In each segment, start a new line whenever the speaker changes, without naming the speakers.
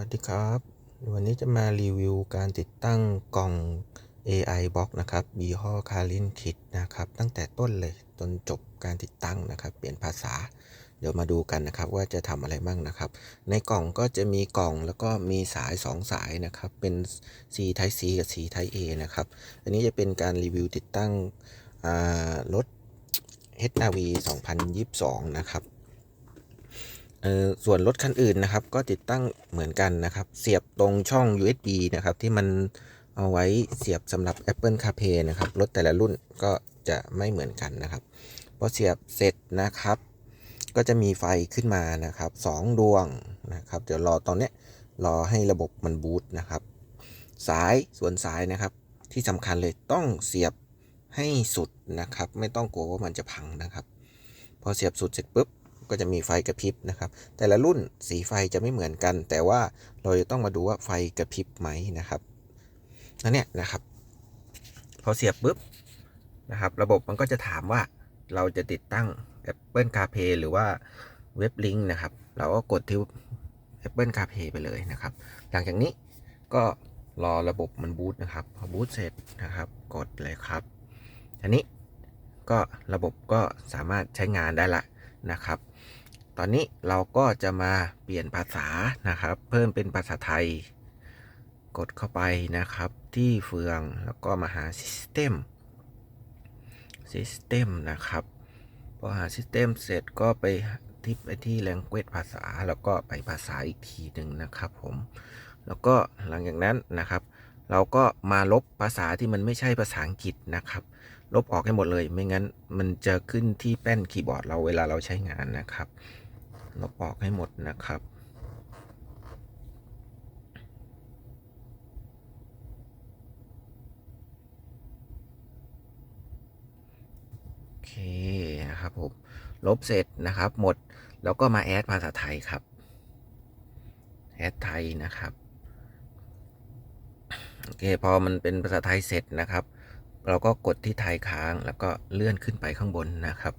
วัสดีครับ วันนี้จะมารีวิวการติดตั้งกล่อง AI Box นะครับยี่ห้อ c a r l i n Kit นะครับ ตั้งแต่ต้นเลยจนจบการติดตั้งนะครับ เปลี่ยนภาษา เดี๋ยวมาดูกันนะครับว่าจะทำอะไรบ้างนะครับ ในกล่องก็จะมีกล่องแล้วก็มีสาย 2 สายนะครับ เป็น C Type C กับ C Type A นะครับ อันนี้จะเป็นการรีวิวติดตั้งอ่ารถ HRV 2022 นะครับ ส่วนรถคันอื่นนะครับ ก็ติดตั้งเหมือนกันนะครับ เสียบตรงช่อง USB นะครับ ที่มันเอาไว้เสียบสำหรับ Apple CarPlay นะครับ รถแต่ละรุ่นก็จะไม่เหมือนกันนะครับพอเสียบเสร็จนะครับ ก็จะมีไฟขึ้นมานะครับสองดวงนะครับ เดี๋ยวรอตอนนี้รอให้ระบบมันบูตนะครับ สายส่วนสายนะครับ ที่สำคัญเลยต้องเสียบให้สุดนะครับ ไม่ต้องกลัวว่ามันจะพังนะครับ พอเสียบสุดเสร็จปุ๊บ ก็จะมีไฟกระพริบนะครับ แต่ละรุ่นสีไฟจะไม่เหมือนกัน แต่ว่าเราจะต้องมาดูว่าไฟกระพริบไหมนะครับนั่นเนี่ยนะครับ พอเสียบปุ๊บนะครับ ระบบมันก็จะถามว่าเราจะติดตั้ง Apple CarPlay หรือว่าเว็บลิงก์นะครับ เราก็กดที่ Apple CarPlay ไปเลยนะครับ หลังจากนี้ก็รอระบบมันบูตนะครับ พอบูตเสร็จนะครับ กดเลยครับอันนี้ก็ระบบก็สามารถใช้งานได้ละนะครับ ตอนนี้เราก็จะมาเปลี่ยนภาษานะครับ เพิ่มเป็นภาษาไทย กดเข้าไปนะครับที่เฟืองแล้วก็มาหา System System นะครับพอหา System เสร็จก็ไปที่ไปที่ Language ภาษาแล้วก็ไปภาษาอีกทีหนึ่งนะครับผม แล้วก็หลังจากนั้นนะครับ เราก็มาลบภาษาที่มันไม่ใช่ภาษาอังกฤษนะครับ ลบออกให้หมดเลย ไม่งั้นมันจะขึ้นที่แป้นคีย์บอร์ดเราเวลาเราใช้งานนะครับ ลบออกให้หมดนะครับโอเคนะครับผมลบเสร็จนะครับหมดแล้วก็มาแอดภาษาไทยครับแอดไทยนะครับโอเคพอมันเป็นภาษาไทยเสร็จนะครับ เราก็กดที่ไทยค้างแล้วก็เลื่อนขึ้นไปข้างบนนะครับ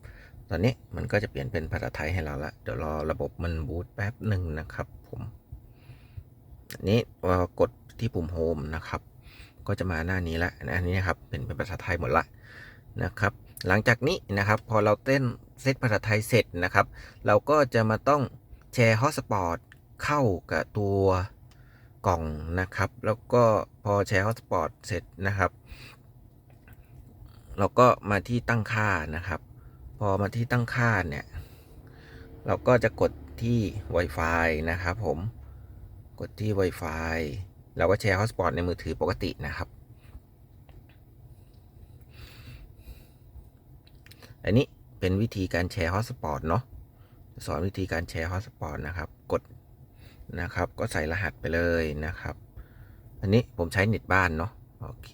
ตอนนี้มันก็จะเปลี่ยนเป็นภาษาไทยให้เราละ เดี๋ยวรอระบบมันบูตแป๊บหนึ่งนะครับผมอันนี้พอกดที่ปุ่มโฮมนะครับ ก็จะมาหน้านี้ละอันนี้นะครับเป็นเป็นภาษาไทยหมดละนะครับ หลังจากนี้นะครับพอเราเต้นเซตภาษาไทยเสร็จนะครับ เราก็จะมาต้องแชร์ฮอสปอตเข้ากับตัวกล่องนะครับ แล้วก็พอแชร์ฮอสปอตเสร็จนะครับ เราก็มาที่ตั้งค่านะครับ พอมาที่ตั้งค่าเนี่ย เราก็จะกดที่ Wi-Fi นะครับผม กดที่ Wi-Fi เราก็แชร์ฮอสปอตในมือถือปกตินะครับ อันนี้เป็นวิธีการแชร์ฮอสปอตเนาะ สอนวิธีการแชร์ฮอสปอตนะครับ กดนะครับ ก็ใส่รหัสไปเลยนะครับ อันนี้ผมใช้เน็ตบ้านเนาะ โอเค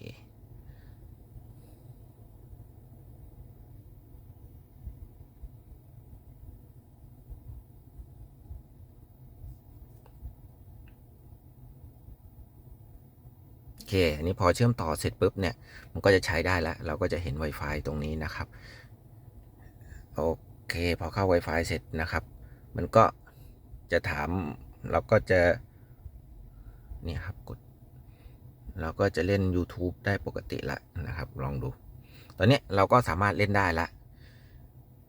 เค อันนี้พอเชื่อมต่อเสร็จปุ๊บเนี่ย มันก็จะใช้ได้แล้ว เราก็จะเห็น Wi-Fi ตรงนี้นะครับ โอเค พอเข้า Wi-Fi เสร็จนะครับ มันก็จะถาม เราก็จะ นี่ครับ กด เราก็จะเล่น YouTube ได้ปกติละนะครับ ลองดู ตอนนี้เราก็สามารถเล่นได้ละ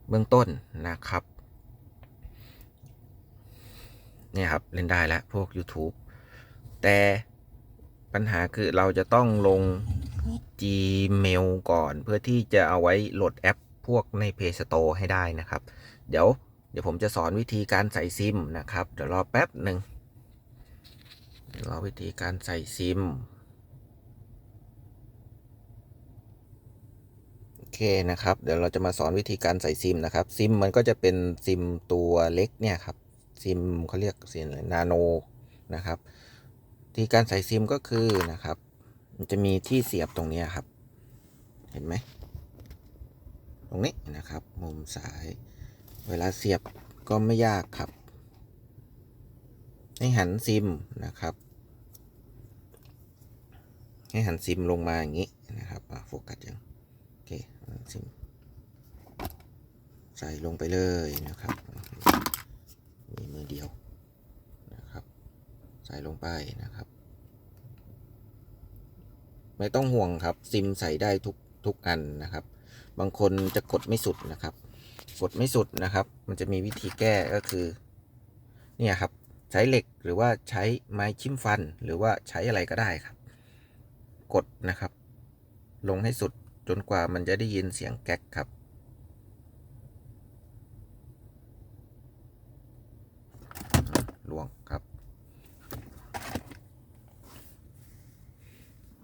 เบื้องต้นนะครับ นี่ครับ เล่นได้แล้วพวก YouTube แต่ ปัญหาคือเราจะต้องลง Gmail ก่อนเพื่อที่จะเอาไว้โหลดแอปพวกใน Play Store ให้ได้นะครับ เดี๋ยวเดี๋ยวผมจะสอนวิธีการใส่ซิมนะครับ เดี๋ยวรอแป๊บหนึ่งรอวิธีการใส่ซิมโอเคนะครับ เดี๋ยวเราจะมาสอนวิธีการใส่ซิมนะครับ ซิมมันก็จะเป็นซิมตัวเล็กเนี่ยครับ ซิมเขาเรียกซิมนาโนนะครับ ทีการใส่ซิมก็คือนะครับ มันจะมีที่เสียบตรงนี้ครับ เห็นไหม ตรงนี้นะครับ มุมซ้าย เวลาเสียบก็ไม่ยากครับ ให้หันซิมนะครับ ให้หันซิมลงมาอย่างนี้นะครับโฟกัสยังโอเคซิมใส่ลงไปเลยนะครับ มีมือเดียว ใส่ลงไปนะครับ ไม่ต้องห่วงครับ ซิมใส่ได้ทุกทุกอันนะครับ บางคนจะกดไม่สุดนะครับ กดไม่สุดนะครับ มันจะมีวิธีแก้ก็คือ เนี่ยครับ ใช้เหล็กหรือว่าใช้ไม้ชิมฟัน หรือว่าใช้อะไรก็ได้ครับ กดนะครับ ลงให้สุดจนกว่ามันจะได้ยินเสียงแก๊กครับลวง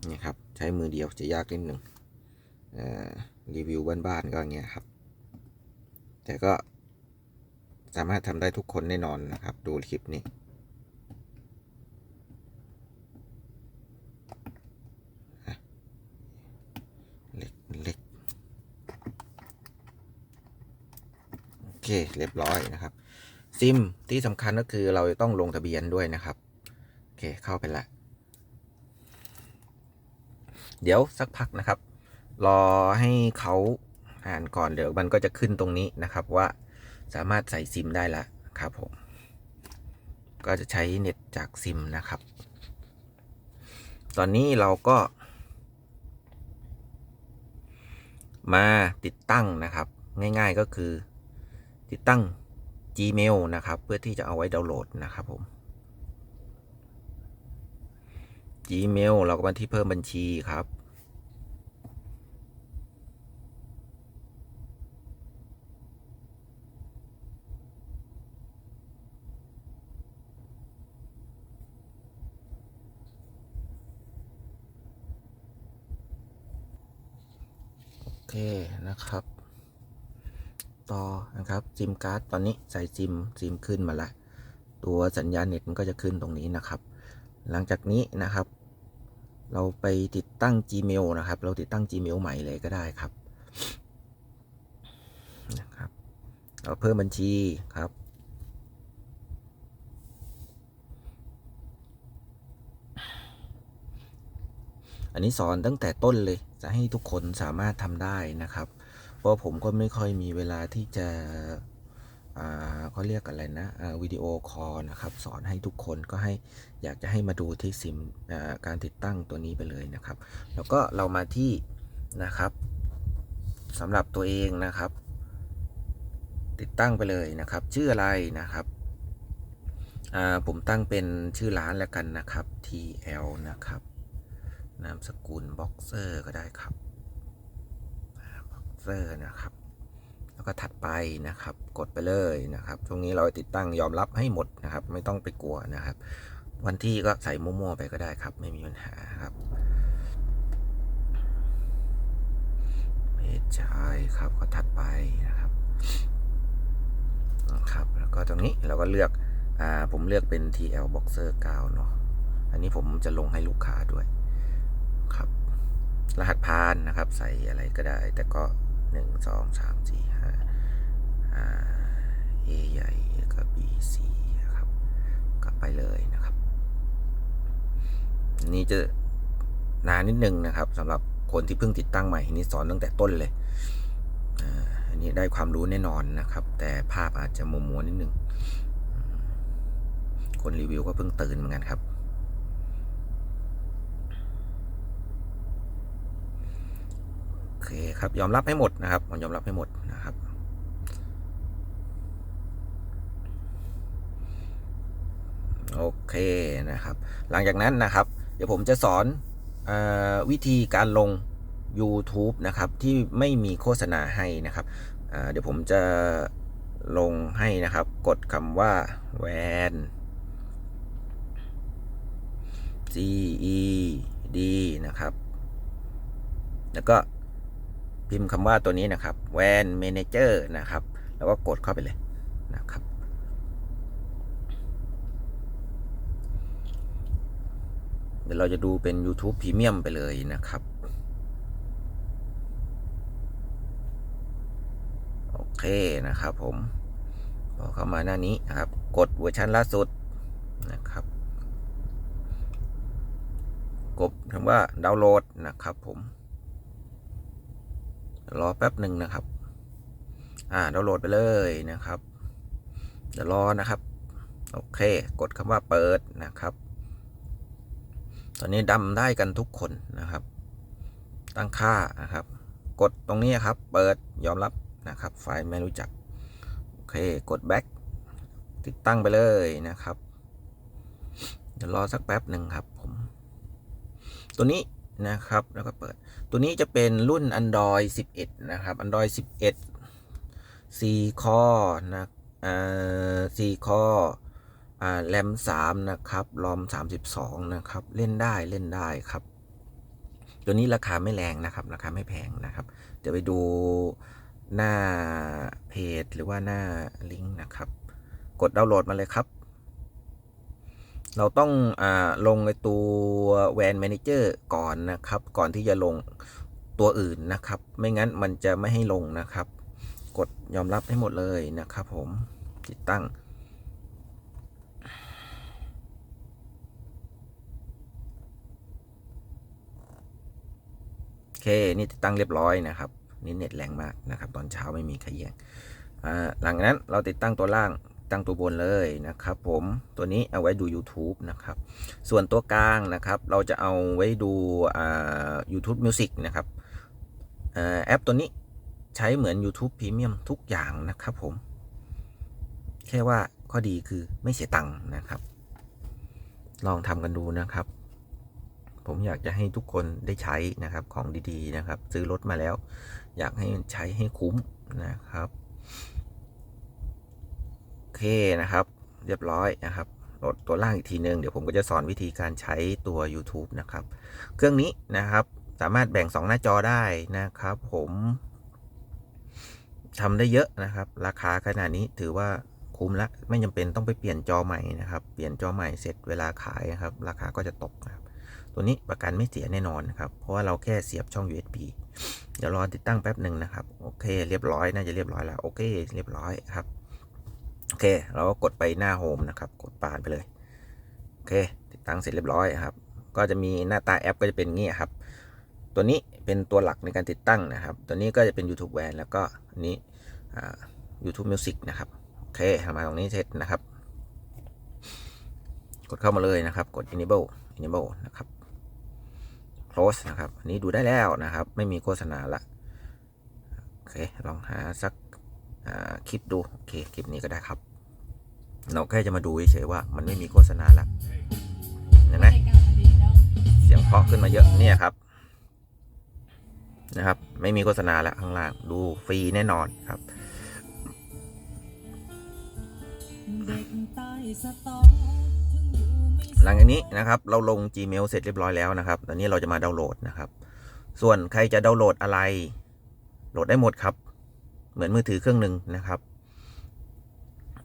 นี่ครับใช้มือเดียวจะยากนิดหนึ่งรีวิวบ้านๆก็อย่างเงี้ยครับ แต่ก็สามารถทำได้ทุกคนแน่นอนนะครับ ดูคลิปนี้เล็กเล็กโอเคเรียบร้อยนะครับ ซิมที่สำคัญก็คือเราต้องลงทะเบียนด้วยนะครับ โอเคเข้าไปละ เดี๋ยวสักพักนะครับ รอให้เขาอ่านก่อนเดี๋ยวมันก็จะขึ้นตรงนี้นะครับว่าสามารถใส่ซิมได้ล้วครับผม ก็จะใช้เน็ตจากซิมนะครับ ตอนนี้เราก็ มาติดตั้งนะครับ ง่ายๆก็คือติดตั้ง Gmail นะครับ เพื่อที่จะเอาไว้ดาวน์โหลดนะครับผม Gmail เราก็มาที่เพิ่มบัญชีครับ โอเคนะครับ ต่อนะครับซิมการ์ดตอนนี้ใส่ซิมซิมขึ้นมาละตัวสัญญาณเน็ตมันก็จะขึ้นตรงนี้นะครับ หลังจากนี้นะครับ เราไปติดตั้ง Gmail นะครับ เราติดตั้ง Gmail ใหม่เลยก็ได้ครับนะครับ เราเพิ่มบัญชีครับ อันนี้สอนตั้งแต่ต้นเลย จะให้ทุกคนสามารถทำได้นะครับ เพราะผมก็ไม่ค่อยมีเวลาที่จะ อ่าเรียกอะไรนะวิดีโอคอลนะครับสอนให้ทุกคนก็ให้อยากจะให้มาดูที่ซิมการติดตั้งตัวนี้ไปเลยนะครับ แล้วก็เรามาที่นะครับสำหรับตัวเองนะครับ ติดตั้งไปเลยนะครับ ชื่ออะไรนะครับผมตั้งเป็นชื่อร้านแล้วกันนะครับ TL นะครับนามสกุลบ็อกเซอร์ก็ได้ครับบ็อกเซอร์นะครับ แล้วก็ถัดไปนะครับ กดไปเลยนะครับ ช่วงนี้เราติดตั้งยอมรับให้หมดนะครับ ไม่ต้องไปกลัวนะครับ วันที่ก็ใส่มั่วๆไปก็ได้ครับ ไม่มีปัญหาครับเพจชายครับก็ถัดไปนะครับนะครับ แล้วก็ตรงนี้เราก็เลือกอ่าผมเลือกเป็น TL Boxer 9เนาะอันนี้ผมจะลงให้ลูกค้าด้วยครับ รหัสพานนะครับ ใส่อะไรก็ได้ แต่ก็หนึ่งสองสามสี่ ห้าอ่า A ใหญ่แล้วก็ B C นะครับกลับไปเลยนะครับนนี้จะนานนิดนึงนะครับสำหรับคนที่เพิ่งติดตั้งใหม่อันนี้สอนตั้งแต่ต้นเลยอ่าอันนี้ได้ความรู้แน่นอนนะครับ แต่ภาพอาจจะมัวมัวนิดนึง คนรีวิวก็เพิ่งตื่นเหมือนกันครับ โอเคครับยอมรับให้หมดนะครับยอมรับให้หมดนะครับ โอเคนะครับ หลังจากนั้นนะครับ เดี๋ยวผมจะสอนออวิธีการลง YouTube นะครับ ที่ไม่มีโฆษณาให้นะครับ เดี๋ยวผมจะลงให้นะครับ กดคำว่า van G E D นะครับ แล้วก็พิมพ์คำว่าตัวนี้นะครับ van manager นะครับ แล้วก็กดเข้าไปเลยนะครับ เดี๋ยวเราจะดูเป็น YouTube Premium ไปเลยนะครับ โอเคนะครับผม พอเข้ามาหน้านี้นะครับ กดเวอร์ชันล่าสุดนะครับ กดคำว่าดาวน์โหลดนะครับผม รอแป๊บหนึ่งนะครับ อ่าดาวน์โหลดไปเลยนะครับ เดี๋ยวรอนะครับ โอเค กดคำว่าเปิดนะครับ อนนี้ดำได้กันทุกคนนะครับ ตั้งค่านะครับ กดตรงนี้ครับ เปิดยอมรับนะครับ ไฟล์ไม่รู้จัก โอเค กด back ติดตั้งไปเลยนะครับ เดี๋ยวรอสักแป๊บหนึ่งครับผม ตัวนี้นะครับแล้วก็เปิด ตัวนี้จะเป็นรุ่น Android 11 นะครับ Android 11 4คอนะอ่า4คออ่า แรม3นะครับรอม 32 นะครับ เล่นได้เล่นได้ครับ ตัวนี้ราคาไม่แรงนะครับ ราคาไม่แพงนะครับ เดี๋ยวไปดูหน้าเพจหรือว่าหน้าลิงก์นะครับ กดดาวน์โหลดมาเลยครับ เราต้องอาลงในตัวแวน Manager ก่อนนะครับ ก่อนที่จะลงตัวอื่นนะครับ ไม่งั้นมันจะไม่ให้ลงนะครับ กดยอมรับให้หมดเลยนะครับผมติดตั้ง เค นี่ติดตั้งเรียบร้อยนะครับ นี่เน็ตแรงมากนะครับ ตอนเช้าไม่มีใครแย่งอ่าหลังนั้นเราติดตั้งตัวล่างตั้งตัวบนเลยนะครับ ผมตัวนี้เอาไว้ดู YouTube นะครับ ส่วนตัวกลางนะครับ เราจะเอาไว้ดูอ่า YouTube Music นะครับอแอปตัวนี้ใช้เหมือน YouTube Premium ทุกอย่างนะครับผม แค่ว่าข้อดีคือไม่เสียตังค์นะครับ ลองทำกันดูนะครับ ผมอยากจะให้ทุกคนได้ใช้นะครับของดีๆนะครับ ซื้อรถมาแล้ว อยากให้ใช้ให้คุ้มนะครับโอเคนะครับ เรียบร้อยนะครับโหลดตัวล่างอีกทีนึง เดี๋ยวผมก็จะสอนวิธีการใช้ตัว YouTube นะครับ เครื่องนี้นะครับสามารถแบ่ง 2 หน้าจอได้นะครับ ผมทำได้เยอะนะครับ ราคาขนาดนี้ถือว่าคุ้มละไม่จำเป็นต้องไปเปลี่ยนจอใหม่นะครับ เปลี่ยนจอใหม่เสร็จเวลาขายนะครับ ราคาก็จะตกนะครับ ตัวนี้ประกันไม่เสียแน่นอนนะครับ เพราะว่าเราแค่เสียบช่อง USB เดี๋ยวรอติดตั้งแป๊บหนึ่งนะครับ โอเค เรียบร้อยน่าจะเรียบร้อยแล้ว โอเค เรียบร้อยครับ โอเค เราก็กดไปหน้าโฮมนะครับ กดปานไปเลย โอเค ติดตั้งเสร็จเรียบร้อยครับ ก็จะมีหน้าตาแอปก็จะเป็นงี้ครับ ตัวนี้เป็นตัวหลักในการติดตั้งนะครับ ตัวนี้ก็จะเป็น YouTube Van แล้วก็อันนี้ YouTube Music นะครับ โอเคทำมาตรงนี้เสร็จนะครับ กดเข้ามาเลยนะครับ กด enable enable นะครับ close นะครับ อันนี้ดูได้แล้วนะครับ ไม่มีโฆษณาละ โอเค ลองหาสักคลิปดู โอเค คลิปนี้ก็ได้ครับ เราแค่จะมาดูเฉยๆว่ามันไม่มีโฆษณาละ เห็นไหมเสียงเพาะขึ้นมาเยอะเนี่ยครับ นะครับ ไม่มีโฆษณาแล้วข้างล่าง ดูฟรีแน่นอนครับ หลังจากนี้นะครับเราลง Gmail เสร็จเรียบร้อยแล้วนะครับ ตอนนี้เราจะมาดาวน์โหลดนะครับ ส่วนใครจะดาวน์โหลดอะไร โหลดได้หมดครับ เหมือนมือถือเครื่องหนึ่งนะครับ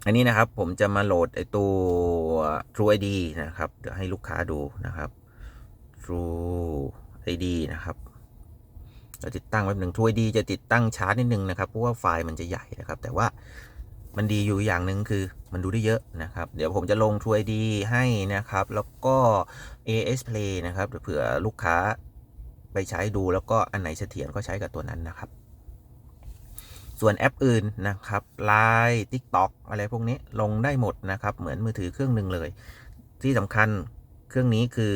อันนี้นะครับผมจะมาโหลดไอตัว True ID นะครับเดี๋ยวให้ลูกค้าดูนะครับ True ID นะครับเราติดตั้งไว้หนึ่ง True ID จะติดตั้งช้านิดนึงนะครับเพราะว่าไฟล์มันจะใหญ่นะครับ แต่ว่า มันดีอยู่อย่างหนึ่งคือมันดูได้เยอะนะครับ เดี๋ยวผมจะลง True ID ให้นะครับ แล้วก็ AS Play นะครับเผื่อลูกค้าไปใช้ดูแล้วก็อันไหนเสถียรก็ใช้กับตัวนั้นนะครับ ส่วนแอปอื่นนะครับ Line TikTok อะไรพวกนี้ลงได้หมดนะครับ เหมือนมือถือเครื่องหนึ่งเลย ที่สำคัญเครื่องนี้คือ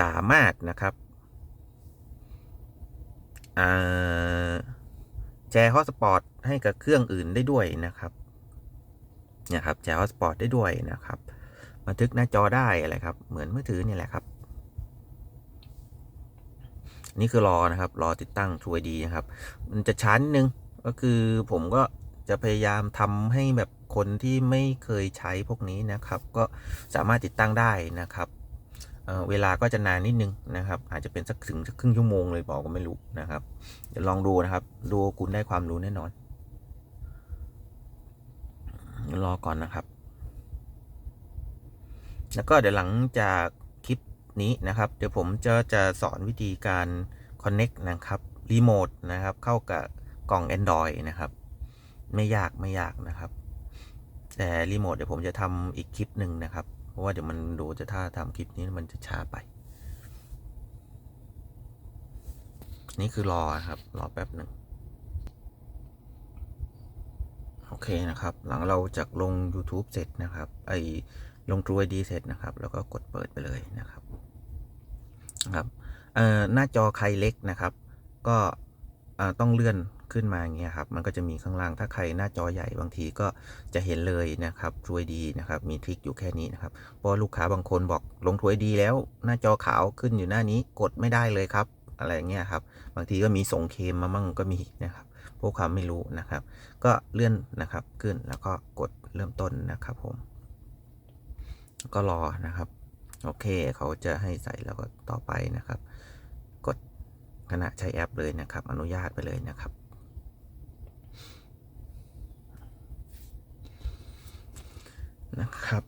สามารถนะครับอ่า แชร์ฮอสปอตให้กับเครื่องอื่นได้ด้วยนะครับเนี่ยครับแชร์ฮอสปอตได้ด้วยนะครับบันทึกหน้าจอได้อะไรครับ เหมือนมือถือนี่แหละครับ นี่คือรอนะครับ รอติดตั้ง True ID นะครับ มันจะชั้นิดนึงก็คือผมก็จะพยายามทำให้แบบคนที่ไม่เคยใช้พวกนี้นะครับ ก็สามารถติดตั้งได้นะครับ เวลาก็จะนานนิดนึงนะครับ อาจจะเป็นสักถึงสักครึ่งชั่วโมงเลยบอกก็ไม่รู้นะครับ เดี๋ยวลองดูนะครับ ดูคุณได้ความรู้แน่นอน รอก่อนนะครับ แล้วก็เดี๋ยวหลังจากคลิปนี้นะครับ เดี๋ยวผมจะจะสอนวิธีการ Connect นะครับรีโมทนะครับ เข้ากับกล่อง Android นะครับ ไม่ยากไม่ยากนะครับ แต่รีโมทเดี๋ยวผมจะทำอีกคลิปหนึ่งนะครับ เพราะว่าเดี๋ยวมันดูจะถ้าทำคลิปนี้มันจะช้าไป นี่คือรอครับ รอแป๊บหนึ่งโอเคนะครับ หลังเราจากลง YouTube เสร็จนะครับ ไอลง True ID เสร็จนะครับ แล้วก็กดเปิดไปเลยนะครับนะครับเอ่อหน้าจอใครเล็กนะครับ ก็ ต้องเลื่อนขึ้นมาอย่างเงี้ยครับ มันก็จะมีข้างล่าง ถ้าใครหน้าจอใหญ่บางทีก็จะเห็นเลยนะครับ True ID นะครับ มีทริคอยู่แค่นี้นะครับ เพราะลูกค้าบางคนบอกลง True ID แล้ว หน้าจอขาวขึ้นอยู่หน้านี้กดไม่ได้เลยครับ อะไรอย่างเงี้ยครับ บางทีก็มีส่งเคมมามั่งก็มีนะครับพวกความไม่รู้นะครับ ก็เลื่อนนะครับขึ้นแล้วก็กดเริ่มต้นนะครับผม ก็รอนะครับ โอเคเขาจะให้ใส่แล้วก็ต่อไปนะครับ ขณะใช้แอปเลยนะครับ อนุญาตไปเลยนะครับ นะครับ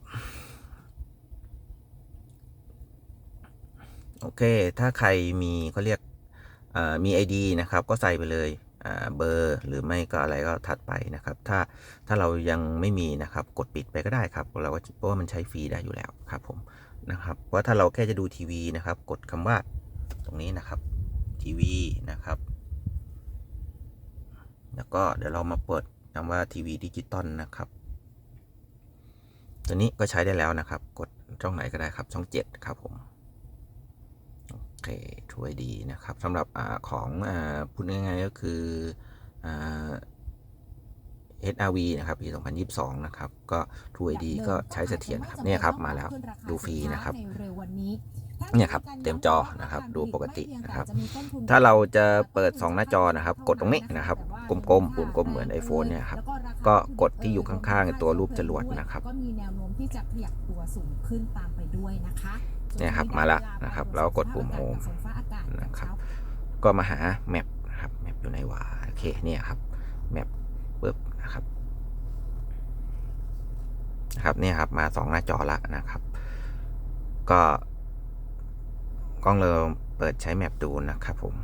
โอเค ถ้าใครมีเขาเรียกอ่ามี ID นะครับ ก็ใส่ไปเลยเบอร์หรือไม่ก็อะไรก็ถัดไปนะครับ ถ้าถ้าเรายังไม่มีนะครับ กดปิดไปก็ได้ครับ เราก็เพราะว่ามันใช้ฟรีได้อยู่แล้วครับผมนะครับเพราะถ้าเราแค่จะดูทีวีนะครับ กดคำว่าตรงนี้นะครับ ทีวีนะครับ แล้วก็เดี๋ยวเรามาเปิดคำว่าทีวีดิจิตอลนะครับ ตัวนี้ก็ใช้ได้แล้วนะครับ กดช่องไหนก็ได้ครับ ช่อง 7 ครับผมโอเคช่วยดีนะครับสำหรับอาของอาพูดง่ายๆก็คืออา HRV นะครับปี2022 นะครับ ก็ True ID ก็ใช้เสถียรนะครับเนี่ยครับ มาแล้วดูฟรีนะครับ เนี่ยครับเต็มจอนะครับดูปกตินะครับ ถ้าเราจะเปิด 2 หน้าจอนะครับ กดตรงนี้นะครับกลมๆปุ่มกลมเหมือน iPhone เนี่ยครับก็กดที่อยู่ข้างๆตัวรูปจรวดนะครับ
ก็มีแนวโน้มที่จะขยับตัวสูงขึ้นตามไปด้วยนะคะ
เนี่ยครับมาละนะครับแล้วกดปุ่ม Home นะครับ ก็มาหาแมปนะครับแมปอยู่ในหวาโอเคเนี่ยครับแมปปึ๊บนะครับนะครับเนี่ยครับมาสองหน้าจอละนะครับ ก็ กล้องเราเปิดใช้แมปดูนะครับผม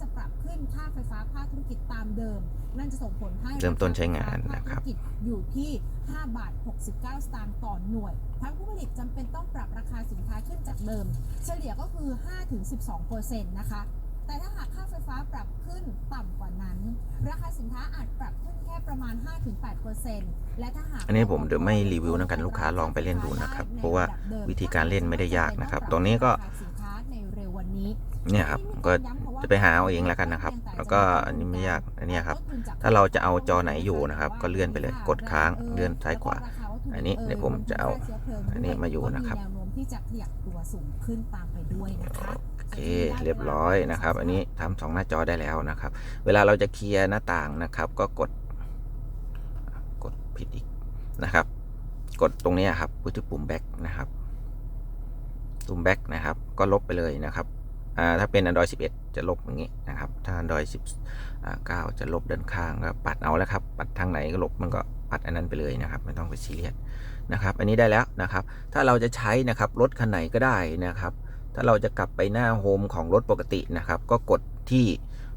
จะปรับขึ้นค่าไฟฟ้าภาคธุรกิจตามเดิม นั่นจะส่งผลให้
เริ่มต้นใช้งานนะครับาา
ไฟฟ้าภาคธุรกิจอยู่ที่ 5 บาท 69 สตางค์ต่อหน่วย ทั้งผู้ผลิตจำเป็นต้องปรับราคาสินค้าขึ้นจากเดิม เฉลี่ยก็คือ 5-12%นะคะ แต่ถ้าหากค่าไฟฟ้าปรับขึ้นต่ำกว่านั้น ราคาสินค้าอาจปรับขึ้นแค่ประมาณ 5-8%และถ้าหาก
อันนี้ผมเดี๋ยวไม่รีวิวนะกันลูกค้าลองไปเล่นดูนะครับ เพราะว่าวิธีการเล่นไม่ได้ยากนะครับตรงนี้ก็
สินค้าในเร็ววันนี้
เนี่ยครับก็จะไปหาเอาเองแล้วกันนะครับ แล้วก็อันนี้ไม่ยากอันเนี้ยครับ ถ้าเราจะเอาจอไหนอยู่นะครับ ก็เลื่อนไปเลยกดค้างเลื่อนซ้ายขวา อันนี้เดี๋ยวผมจะเอาอันนี้มาอยู่นะครับ
แนวโน้มที่จะขยับตัวสูงขึ้นตามไปด้วยนะคะ
โอ เคเรียบร้อยนะครับ อันนี้ทำสองหน้าจอได้แล้วนะครับ เวลาเราจะเคลียร์หน้าต่างนะครับ ก็กดกดผิดอีกนะครับ กดตรงนี้ครับปุ่ปุ่มแบ็กนะครับปุ่มแบ็กนะครับ ก็ลบไปเลยนะครับถ้าเป็น Android 11 จะลบอย่างนี้นะครับ ถ้า Android 19 จะลบด้านข้างก็ปัดเอาแล้วครับ ปัดทางไหนก็ลบมันก็ปัดอันนั้นไปเลยนะครับ ไม่ต้องไปซีเรียสนะครับ อันนี้ได้แล้วนะครับ ถ้าเราจะใช้นะครับรถคันไหนก็ได้นะครับ ถ้าเราจะกลับไปหน้าโฮมของรถปกตินะครับ ก็กดที่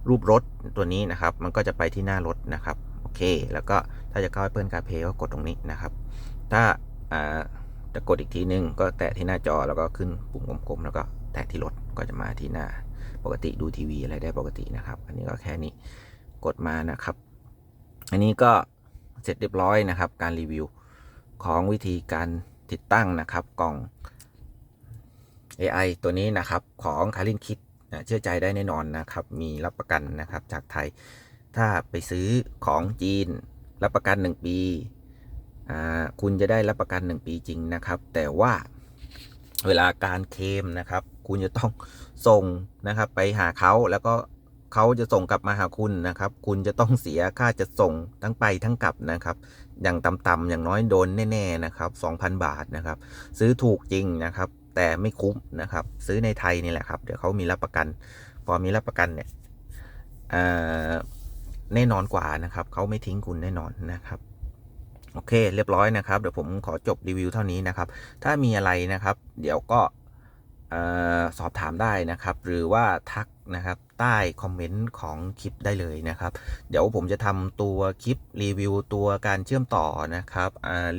รูปรถตัวนี้นะครับ มันก็จะไปที่หน้ารถนะครับ โอเค แล้วก็ถ้าจะเข้า Apple CarPlay ก็กดตรงนี้นะครับ ถ้าอ่าจะกดอีกทีนึง ก็แตะที่หน้าจอแล้วก็ขึ้นปุ่มกลมๆแล้วก็แตะที่รถก็จะมาที่หน้าปกติดูทีวีอะไรได้ปกตินะครับ อันนี้ก็แค่นี้กดมานะครับ อันนี้ก็เสร็จเรียบร้อยนะครับ การรีวิวของวิธีการติดตั้งนะครับกล่อง AI ตัวนี้นะครับของคารินคิดเชื่อใจได้แน่นอนนะครับ มีรับประกันนะครับจากไทย ถ้าไปซื้อของจีน รับประกัน 1 ปีคุณจะได้รับประกัน 1 ปีจริงนะครับ แต่ว่าเวลาการเคลมนะครับ คุณจะต้องส่งนะครับไปหาเขาแล้วก็เขาจะส่งกลับมาหาคุณนะครับ คุณจะต้องเสียค่าจะส่งทั้งไปทั้งกลับนะครับ อย่างต่ำๆอย่างน้อยโดนแน่ๆนะครับ 2,000 บาทนะครับ ซื้อถูกจริงนะครับ แต่ไม่คุ้มนะครับ ซื้อในไทยนี่แหละครับ เดี๋ยวเขามีรับประกัน พอมีรับประกันเนี่ยแน่นอนกว่านะครับเขาไม่ทิ้งคุณแน่นอนนะครับโอเค เรียบร้อยนะครับ เดี๋ยวผมขอจบรีวิวเท่านี้นะครับ ถ้ามีอะไรนะครับ เดี๋ยวก็อสอบถามได้นะครับ หรือว่าทักนะครับใต้คอมเมนต์ของคลิปได้เลยนะครับ เดี๋ยวผมจะทำตัวคลิปรีวิวตัวการเชื่อมต่อนะครับ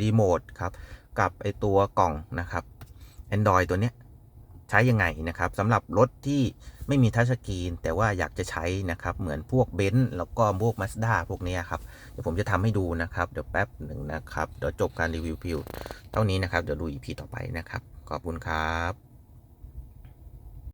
รีโมทครับกับไอตัวกล่องนะครับ Android ตัวเนี้ยใช้ยังไงนะครับสำหรับรถที่ไม่มีทัชสกรีน แต่ว่าอยากจะใช้นะครับ เหมือนพวกเบนซ์แล้วก็พวกมาสด้าพวกนี้ครับเดี๋ยวผมจะทำให้ดูนะครับ เดี๋ยวแป๊บหนึ่งนะครับ เดี๋ยวจบการรีวิวพิวเท่านี้นะครับ เดี๋ยวดูอีพีต่อไปนะครับ ขอบคุณครับ